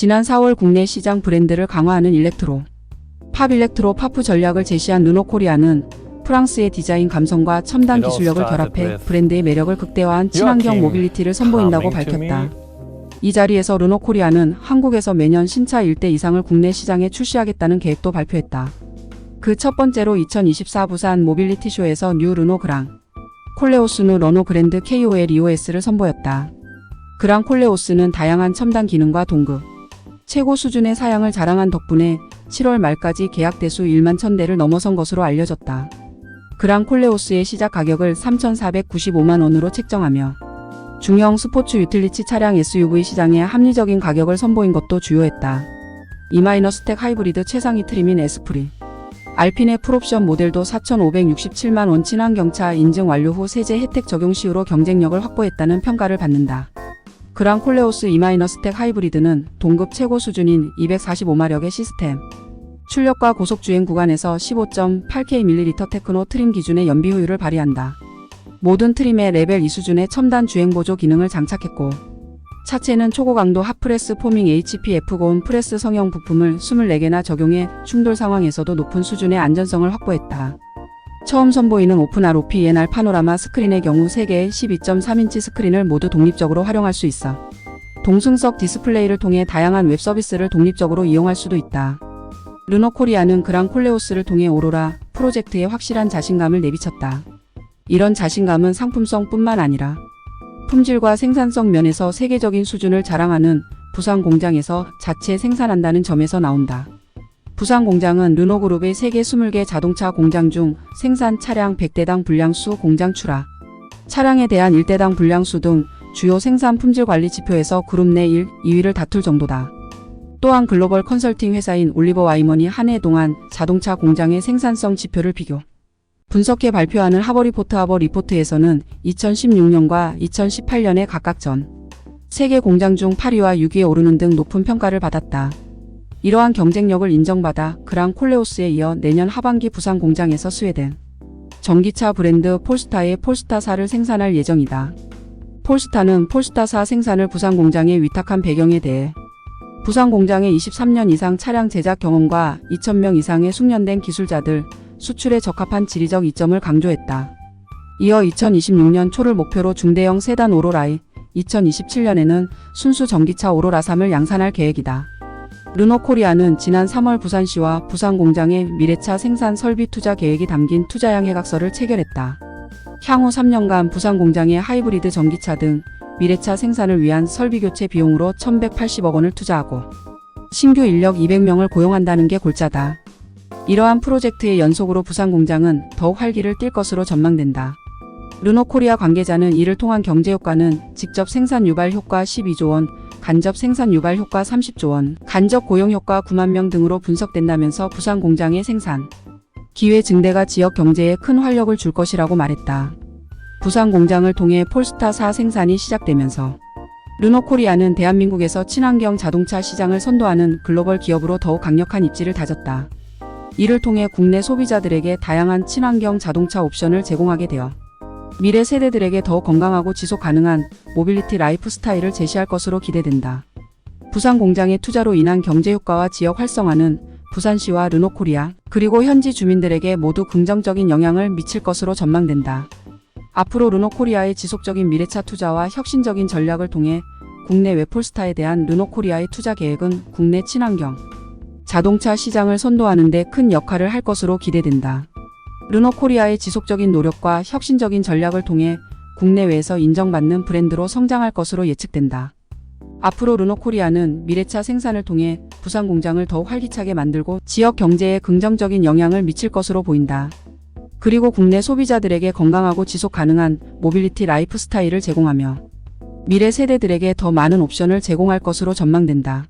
지난 4월 국내 시장 브랜드를 강화하는 일렉트로 팝 일렉트로 파프 전략을 제시한 르노 코리아는 프랑스의 디자인 감성과 첨단 기술력을 결합해 브랜드의 매력을 극대화한 친환경 모빌리티를 선보인다고 밝혔다. 이 자리에서 르노 코리아는 한국에서 매년 신차 1대 이상을 국내 시장에 출시하겠다는 계획도 발표했다. 그 첫 번째로 2024 부산 모빌리티 쇼에서 뉴 르노 그랑 콜레오스는 러노 그랜드 KOL EOS를 선보였다. 그랑 콜레오스는 다양한 첨단 기능과 동급, 최고 수준의 사양을 자랑한 덕분에 7월 말까지 계약 대수 1만 1000대를 넘어선 것으로 알려졌다. 그랑 콜레오스의 시작 가격을 3,495만 원으로 책정하며 중형 스포츠 유틸리티 차량 SUV 시장에 합리적인 가격을 선보인 것도 주요했다. 이마이너스텍 하이브리드 최상위 트림인 에스프리. 알핀의 풀옵션 모델도 4,567만 원 친환경차 인증 완료 후 세제 혜택 적용 시후로 경쟁력을 확보했다는 평가를 받는다. 그랑 콜레오스 이마이너스텍 하이브리드는 동급 최고 수준인 245마력의 시스템, 출력과 고속 주행 구간에서 15.8kml 테크노 트림 기준의 연비 효율을 발휘한다. 모든 트림에 레벨 2 수준의 첨단 주행 보조 기능을 장착했고, 차체는 초고강도 핫프레스 포밍 HPF 고온 프레스 성형 부품을 24개나 적용해 충돌 상황에서도 높은 수준의 안전성을 확보했다. 처음 선보이는 오픈 ROP ENR 파노라마 스크린의 경우 3개의 12.3인치 스크린을 모두 독립적으로 활용할 수 있어 동승석 디스플레이를 통해 다양한 웹 서비스를 독립적으로 이용할 수도 있다. 르노 코리아는 그랑 콜레오스를 통해 오로라 프로젝트에 확실한 자신감을 내비쳤다. 이런 자신감은 상품성뿐만 아니라 품질과 생산성 면에서 세계적인 수준을 자랑하는 부산 공장에서 자체 생산한다는 점에서 나온다. 부산 공장은 르노그룹의 세계 20개 자동차 공장 중 생산 차량 100대당 분량수 공장 출하, 차량에 대한 1대당 분량수 등 주요 생산 품질 관리 지표에서 그룹 내 1, 2위를 다툴 정도다. 또한 글로벌 컨설팅 회사인 올리버 와이먼이 한 해 동안 자동차 공장의 생산성 지표를 비교. 분석해 발표하는 하버리포트 하버 리포트에서는 2016년과 2018년에 각각 전 세계 공장 중 8위와 6위에 오르는 등 높은 평가를 받았다. 이러한 경쟁력을 인정받아 그랑 콜레오스에 이어 내년 하반기 부산 공장에서 스웨덴 전기차 브랜드 폴스타의 폴스타사를 생산할 예정이다. 폴스타는 폴스타사 생산을 부산 공장에 위탁한 배경에 대해 부산 공장의 23년 이상 차량 제작 경험과 2,000명 이상의 숙련된 기술자들, 수출에 적합한 지리적 이점을 강조했다. 이어 2026년 초를 목표로 중대형 세단 오로라이, 2027년에는 순수 전기차 오로라 3을 양산할 계획이다. 르노 코리아는 지난 3월 부산시와 부산 공장의 미래차 생산 설비 투자 계획이 담긴 투자양 해각서를 체결했다. 향후 3년간 부산 공장의 하이브리드 전기차 등 미래차 생산을 위한 설비 교체 비용으로 1,180억 원을 투자하고 신규 인력 200명을 고용한다는 게 골자다. 이러한 프로젝트의 연속으로 부산 공장은 더욱 활기를 띨 것으로 전망된다. 르노 코리아 관계자는 이를 통한 경제 효과는 직접 생산 유발 효과 12조 원, 간접 생산 유발 효과 30조 원, 간접 고용 효과 9만 명 등으로 분석된다면서 부산 공장의 생산 기회 증대가 지역 경제에 큰 활력을 줄 것이라고 말했다. 부산 공장을 통해 폴스타4 생산이 시작되면서 르노 코리아는 대한민국에서 친환경 자동차 시장을 선도하는 글로벌 기업으로 더욱 강력한 입지를 다졌다. 이를 통해 국내 소비자들에게 다양한 친환경 자동차 옵션을 제공하게 되어 미래 세대들에게 더욱 건강하고 지속 가능한 모빌리티 라이프 스타일을 제시할 것으로 기대된다. 부산 공장의 투자로 인한 경제 효과와 지역 활성화는 부산시와 르노코리아 그리고 현지 주민들에게 모두 긍정적인 영향을 미칠 것으로 전망된다. 앞으로 르노코리아의 지속적인 미래차 투자와 혁신적인 전략을 통해 국내 웨폴스타에 대한 르노코리아의 투자 계획은 국내 친환경 자동차 시장을 선도하는 데 큰 역할을 할 것으로 기대된다. 르노코리아의 지속적인 노력과 혁신적인 전략을 통해 국내외에서 인정받는 브랜드로 성장할 것으로 예측된다. 앞으로 르노코리아는 미래차 생산을 통해 부산 공장을 더욱 활기차게 만들고 지역 경제에 긍정적인 영향을 미칠 것으로 보인다. 그리고 국내 소비자들에게 건강하고 지속 가능한 모빌리티 라이프 스타일을 제공하며 미래 세대들에게 더 많은 옵션을 제공할 것으로 전망된다.